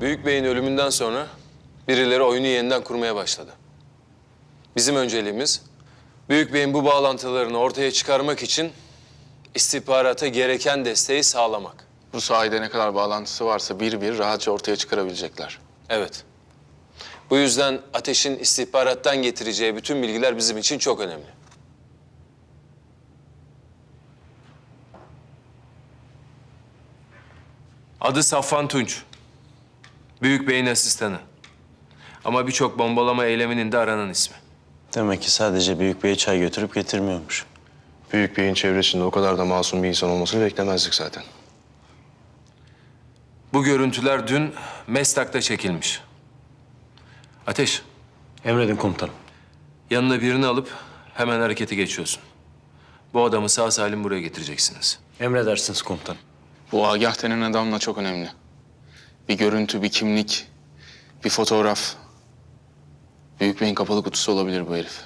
Büyük Bey'in ölümünden sonra birileri oyunu yeniden kurmaya başladı. Bizim önceliğimiz Büyük Bey'in bu bağlantılarını ortaya çıkarmak için istihbarata gereken desteği sağlamak. Bu sayede ne kadar bağlantısı varsa bir bir rahatça ortaya çıkarabilecekler. Evet. Bu yüzden Ateş'in istihbarattan getireceği bütün bilgiler bizim için çok önemli. Adı Safvan Tunç. Büyük Bey'in asistanı. Ama birçok bombalama eyleminin de aranan ismi. Demek ki sadece Büyük Bey'e çay götürüp getirmiyormuş. Büyük Bey'in çevresinde o kadar da masum bir insan olmasını beklemezdik zaten. Bu görüntüler dün Mestak'ta çekilmiş. Ateş, Emredin komutanım. yanına birini alıp hemen harekete geçiyorsun. Bu adamı sağ salim buraya getireceksiniz. Emredersiniz komutanım. Bu Agah denen adamla çok önemli. Bir görüntü, bir kimlik, bir fotoğraf. Büyük Bey'in kapalı kutusu olabilir bu herif.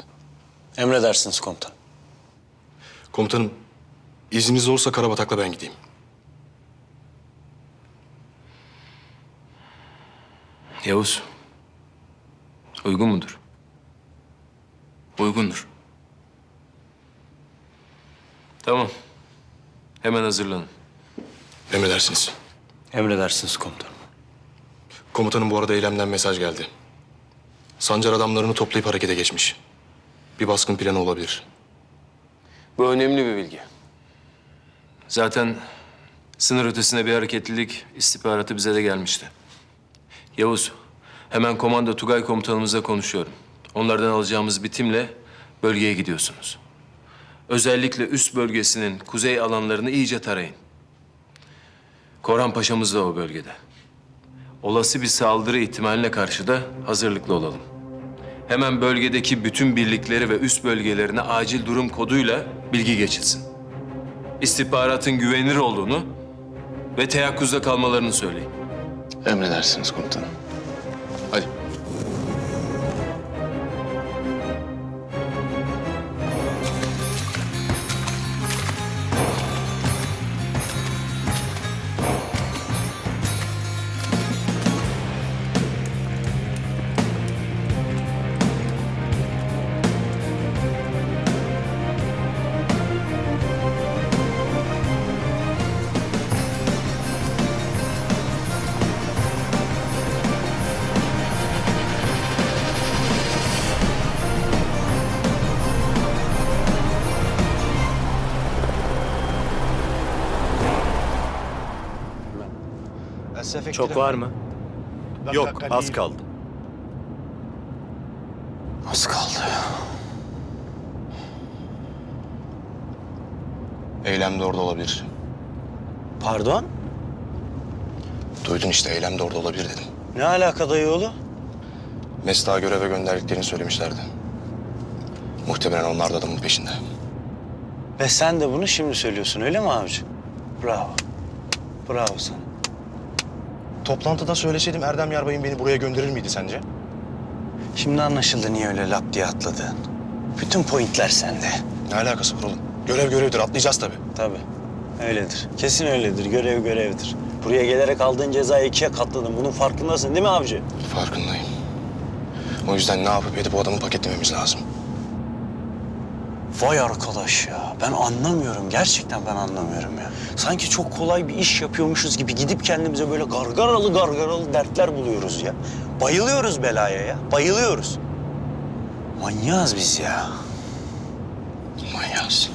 Emredersiniz komutanım. Komutanım, izniniz olursa Karabatak'la ben gideyim. Yavuz, uygun mudur? Uygundur. Tamam. Hemen hazırlanın. Emredersiniz. Emredersiniz komutanım. Komutanım bu arada eylemden mesaj geldi. Sancar adamlarını toplayıp harekete geçmiş. Bir baskın planı olabilir. Bu önemli bir bilgi. Zaten sınır ötesine bir hareketlilik istihbaratı bize de gelmişti. Yavuz, hemen komando Tugay komutanımızla konuşuyorum. Onlardan alacağımız bir timle bölgeye gidiyorsunuz. Özellikle üst bölgesinin kuzey alanlarını iyice tarayın. Korhan Paşa'mız da o bölgede. Olası bir saldırı ihtimaline karşı da hazırlıklı olalım. Hemen bölgedeki bütün birlikleri ve üst bölgelerine acil durum koduyla bilgi geçilsin. İstihbaratın güvenilir olduğunu ve teyakkuzda kalmalarını söyleyin. Emredersiniz komutanım. Hadi. Çok var mı? Yok, az kaldı. Az kaldı. Eylem de orada olabilir. Pardon? Duydun işte eylem de orada olabilir dedim. Ne alaka dayıoğlu? Mesleğe göreve gönderdiklerini söylemişlerdi. Muhtemelen onlar da adamın peşinde. Ve sen de bunu şimdi söylüyorsun öyle mi avcı? Bravo. Bravo sana. Toplantıda söyleseydim Erdem Yarbay'ın beni buraya gönderir miydi sence? Şimdi anlaşıldı niye öyle lap diye atladın. Bütün pointler sende. Ne alakası var oğlum? Görev görevdir atlayacağız tabii. Tabii. Öyledir. Kesin öyledir. Görev görevdir. Buraya gelerek aldığın cezayı ikiye katladın. Bunun farkındasın değil mi avcı? Farkındayım. O yüzden ne yapıp edip o adamı paketlememiz lazım. Vay arkadaş ya. Ben anlamıyorum. Gerçekten ben anlamıyorum ya. Sanki çok kolay bir iş yapıyormuşuz gibi gidip kendimize böyle gargaralı gargaralı dertler buluyoruz ya. Bayılıyoruz belaya ya. Bayılıyoruz. Manyağız biz ya. Manyağız.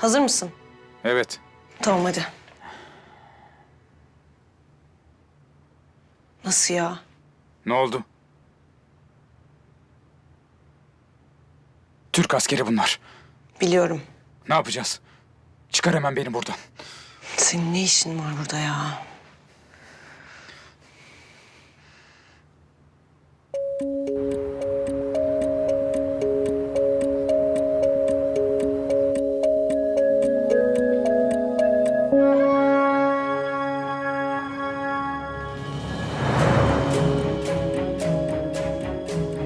Hazır mısın? Evet. Tamam hadi. Nasıl ya? Ne oldu? Türk askeri bunlar. Biliyorum. Ne yapacağız? Çıkar hemen beni buradan. Senin ne işin var burada ya?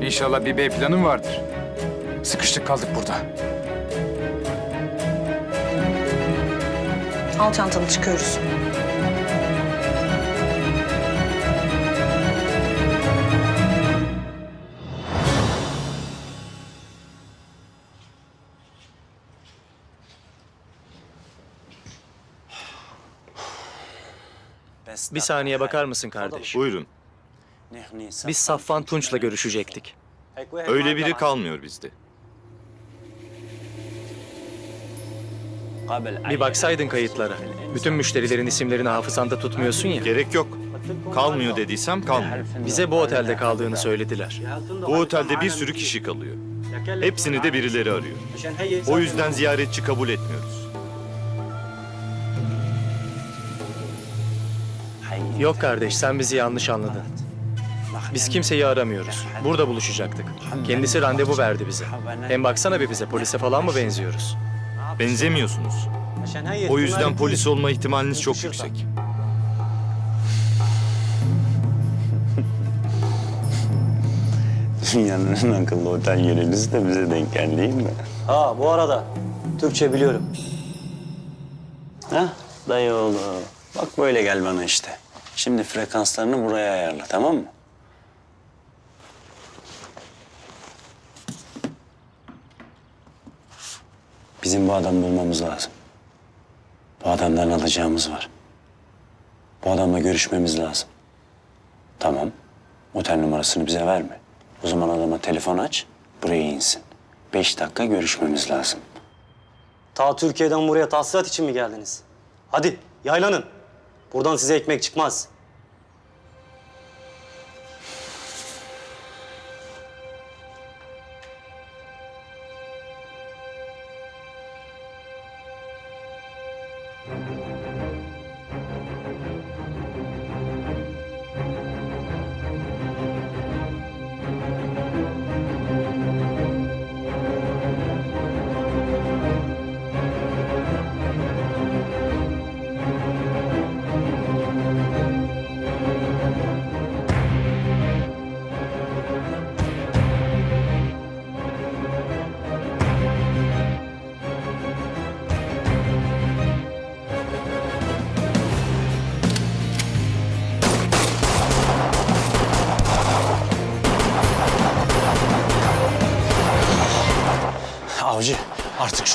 İnşallah bir B planın vardır. Sıkıştık kaldık burada. Al çantanı çıkıyoruz. Bir saniye bakar mısın kardeş? Buyurun. Biz Safvan Tunç'la görüşecektik. Öyle biri kalmıyor bizde. Bir baksaydın kayıtlara. Bütün müşterilerin isimlerini hafızanda tutmuyorsun ya. Gerek yok. Kalmıyor dediysem kalmıyor. Bize bu otelde kaldığını söylediler. Bu otelde bir sürü kişi kalıyor. Hepsini de birileri arıyor. O yüzden ziyaretçi kabul etmiyoruz. Yok kardeş sen bizi yanlış anladın. Biz kimseyi aramıyoruz. Burada buluşacaktık. Kendisi randevu verdi bize. Hem baksana bir bize polise falan mı benziyoruz? Benzemiyorsunuz. O yüzden polis olma ihtimaliniz çok yüksek. Dünyanın en akıllı otel yöneticisi de bize denk geldi değil mi? Ha bu arada Türkçe biliyorum. Ha dayı oğlu. Bak böyle gel bana işte. Şimdi frekanslarını buraya ayarla tamam mı? Bizim bu adamı bulmamız lazım. Bu adamdan alacağımız var. Bu adamla görüşmemiz lazım. Tamam. Otel numarasını bize verme. O zaman adama telefon aç, buraya insin. Beş dakika görüşmemiz lazım. Ta Türkiye'den buraya tahsilat için mi geldiniz? Hadi yaylanın. Buradan size ekmek çıkmaz.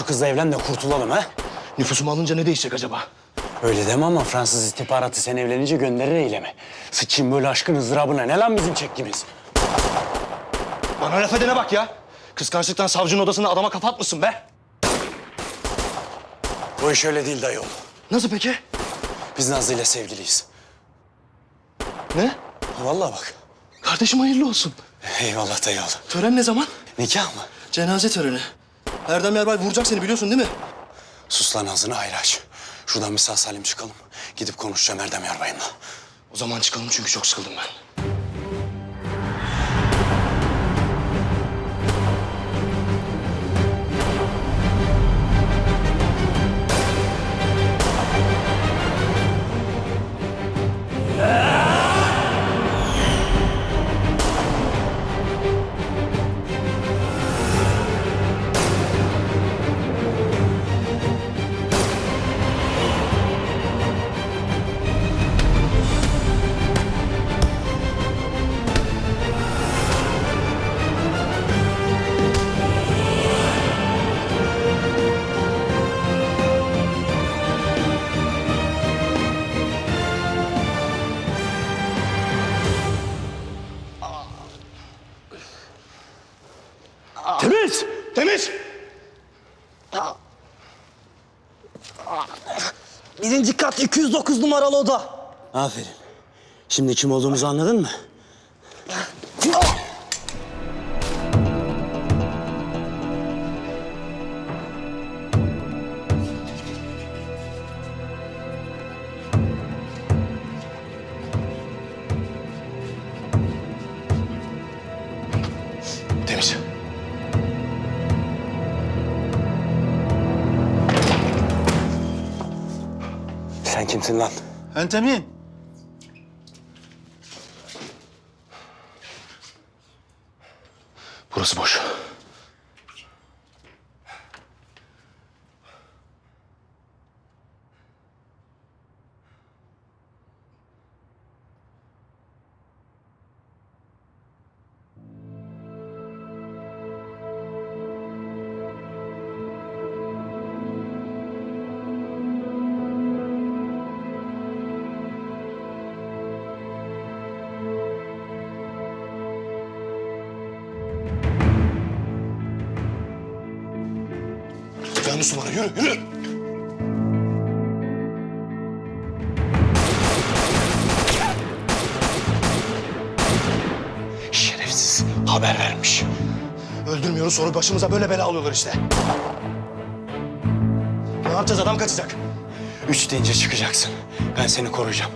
Şu kızla evlen de kurtulalım ha. Nüfusumu alınca ne değişecek acaba? Öyle deme ama Fransız istihbaratı sen evlenince gönderir eyleme. Sıçayım böyle aşkın ızdırabına. Ne lan bizim çektiğimiz? Bana laf edene bak ya. Kıskançlıktan savcının odasında adama kafa atmışsın be. O iş öyle değil dayı oğlu. Nasıl peki? Biz Nazlı ile sevgiliyiz. Ne? Vallahi bak. Kardeşim hayırlı olsun. Eyvallah dayı oğlu. Tören ne zaman? Nikah mı? Cenaze töreni. Erdem Yerbay vuracak seni biliyorsun değil mi? Sus lan ağzını ayrı aç. Şuradan bir sağ salim çıkalım. Gidip konuşacağım Erdem Yarbay'ımla. O zaman çıkalım çünkü çok sıkıldım ben. Birinci kat 209 numaralı oda. Aferin. Şimdi kim olduğumuzu anladın mı? Kimsin lan? Entemin. Burası boş. Yürü yürü. Şerefsiz haber vermiş. Öldürmüyoruz sonra başımıza böyle bela alıyorlar işte. Ne yapacağız adam kaçacak. Üç deyince çıkacaksın. Ben seni koruyacağım.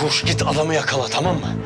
Koş git adamı yakala tamam mı?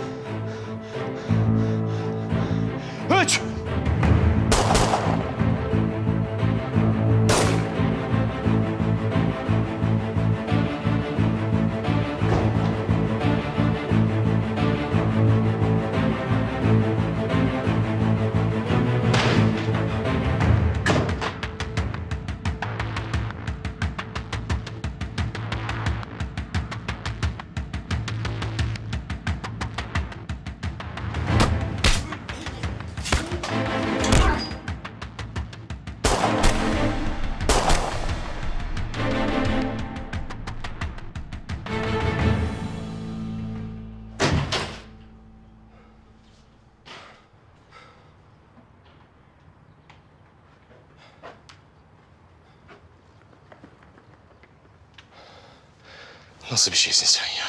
Nasıl bir şeysin sen ya?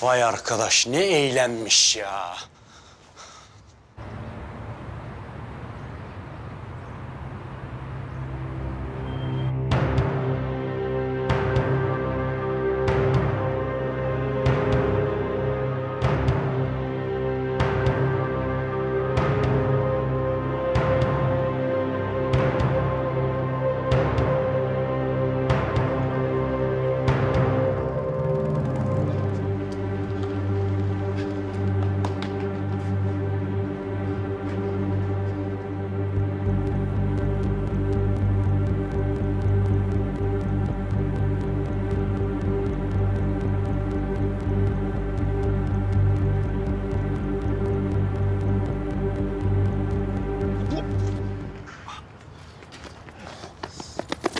Vay arkadaş ne eğlenmiş ya.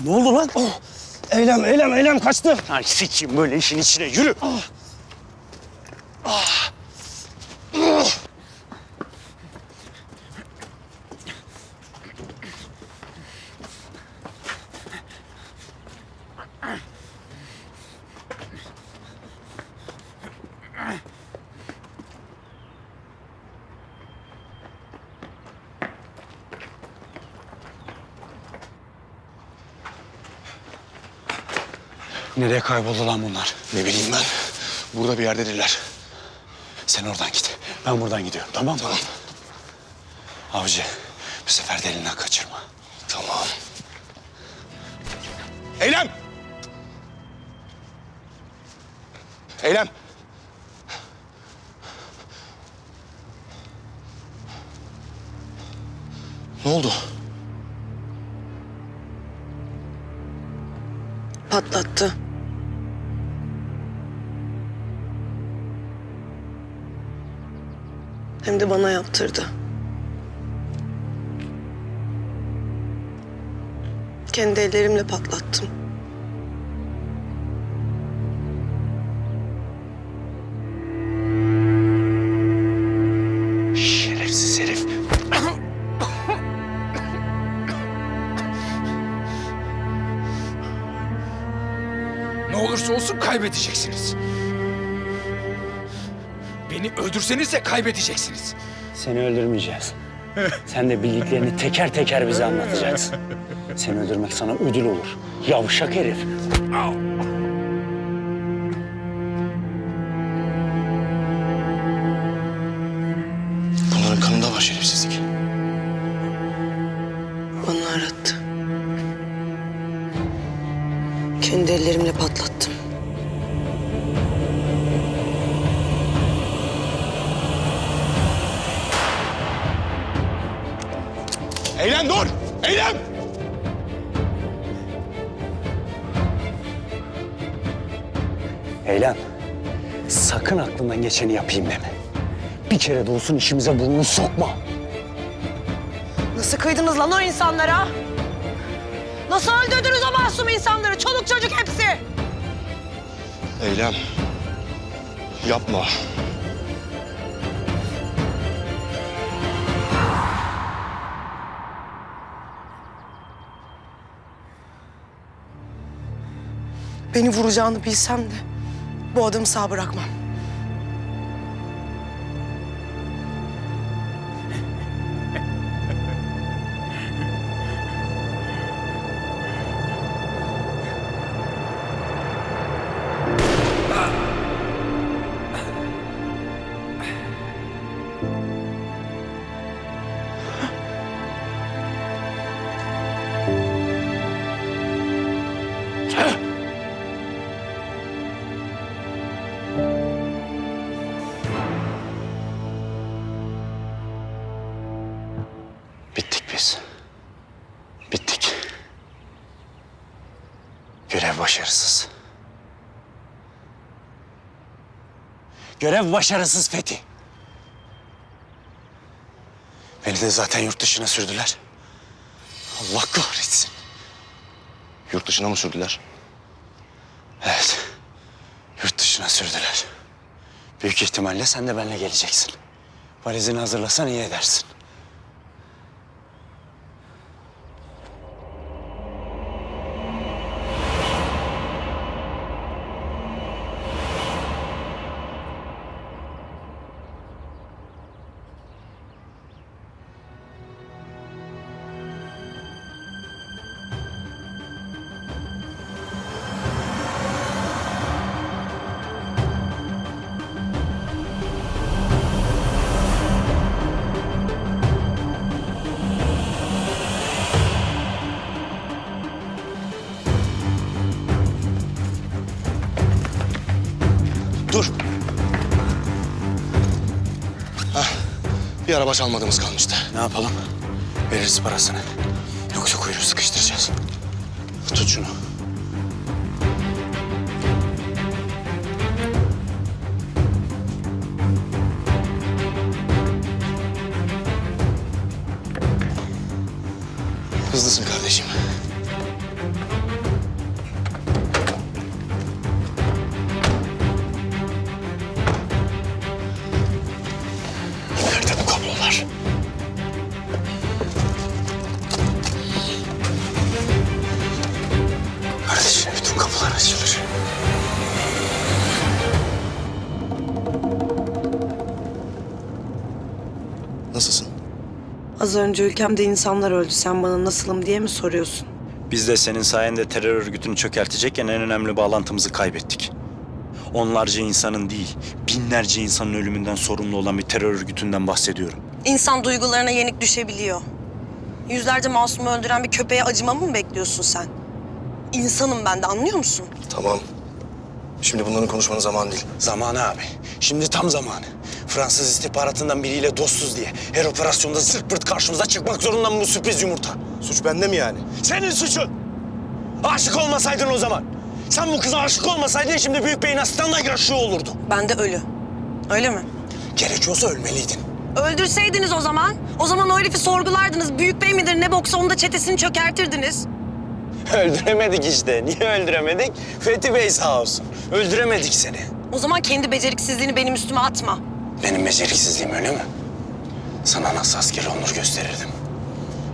Ne oldu lan? Eylem, eylem, eylem kaçtı. Ay sikeyim böyle işin içine yürü. Nereye kayboldu lan bunlar? Ne bileyim ben. Burada bir yerdedirler. Sen oradan git. Ben buradan gidiyorum tamam mı? Tamam. Avcı bu sefer de elinden kaçırma. Tamam. Eylem! Eylem! Ne oldu? Patlattı. Hem de bana yaptırdı. Kendi ellerimle patlattım. Şerefsiz. Ne olursa olsun kaybedeceksiniz. Beni öldürseniz de kaybedeceksiniz. Seni öldürmeyeceğiz. Sen de bildiklerini teker teker bize anlatacaksın. Seni öldürmek sana ödül olur. Yavşak herif. Bunların kanında var şerefsizlik. Bana arattı. Kendi ellerimle patlattım. Eylem dur! Eylem! Eylem, sakın aklından geçeni yapayım deme. Bir kere de olsun işimize burnunu sokma. Nasıl kıydınız lan o insanlara? Nasıl öldürdünüz o masum insanları? Çoluk çocuk hepsi. Eylem. Yapma. Beni vuracağını bilsem de bu adamı sağ bırakmam. Başarısız. Görev başarısız Fethi. Beni de zaten yurt dışına sürdüler. Allah kahretsin. Yurt dışına mı sürdüler? Evet. Yurt dışına sürdüler. Büyük ihtimalle sen de benimle geleceksin. Valizini hazırlasan iyi edersin. Hah, bir araba çalmadığımız kalmıştı. Ne yapalım? Veririz parasını. Yoksa kuyruğu sıkıştıracağız. Tut şunu. Az önce ülkemde insanlar öldü. Sen bana nasılım diye mi soruyorsun? Biz de senin sayende terör örgütünü çökertecekken en önemli bağlantımızı kaybettik. Onlarca insanın değil, binlerce insanın ölümünden sorumlu olan bir terör örgütünden bahsediyorum. İnsan duygularına yenik düşebiliyor. Yüzlerce masumu öldüren bir köpeğe acımamı mı bekliyorsun sen? İnsanım ben de anlıyor musun? Tamam. Şimdi bunların konuşmanın zamanı değil. Zamanı abi. Şimdi tam zamanı. Fransız istihbaratından biriyle dostuz diye her operasyonda zırt pırt karşımıza çıkmak zorunda mı bu sürpriz yumurta? Suç bende mi yani? Senin suçun. Aşık olmasaydın o zaman. Sen bu kıza aşık olmasaydın şimdi Büyük Bey'in asistanla yaşıyor olurdu. Ben de ölü. Öyle mi? Gerekiyorsa ölmeliydin. Öldürseydiniz o zaman. O zaman o herifi sorgulardınız. Büyük bey midir ne boksa onun da çetesini çökertirdiniz. Öldüremedik işte. Niye öldüremedik? Fethi Bey sağ olsun. Öldüremedik seni. O zaman kendi beceriksizliğini benim üstüme atma. Benim beceriksizliğim öyle mi? Sana nasıl asker onur gösterirdim.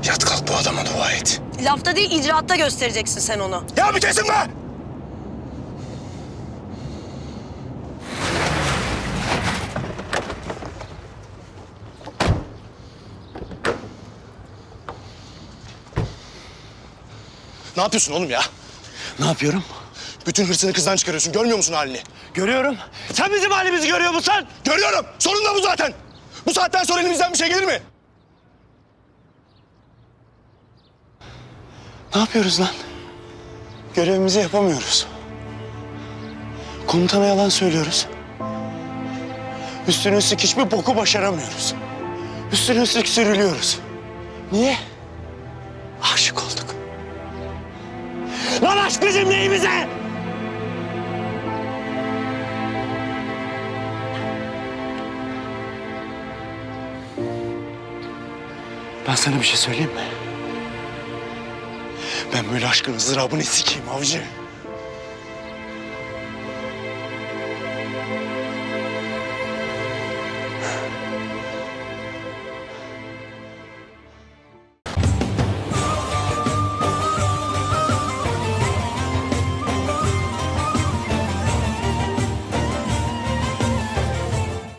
Yat kalk bu adama dua et. Lafta değil icraatta göstereceksin sen onu. Ya bir kesin be! Ne yapıyorsun oğlum ya? Ne yapıyorum? Bütün hırsını kızdan çıkarıyorsun. Görmüyor musun halini? Görüyorum. Sen bizim halimizi görüyor musun? Görüyorum. Sorun da bu zaten. Bu saatten sonra elimizden bir şey gelir mi? Ne yapıyoruz lan? Görevimizi yapamıyoruz. Komutana yalan söylüyoruz. Üstüne üstlük hiçbir boku başaramıyoruz. Üstüne üstlük sürülüyoruz. Niye? Aşık olduk aşk bizim neyimize? Ben sana bir şey söyleyeyim mi? Ben böyle aşkın ızdırabını sikeyim avcı.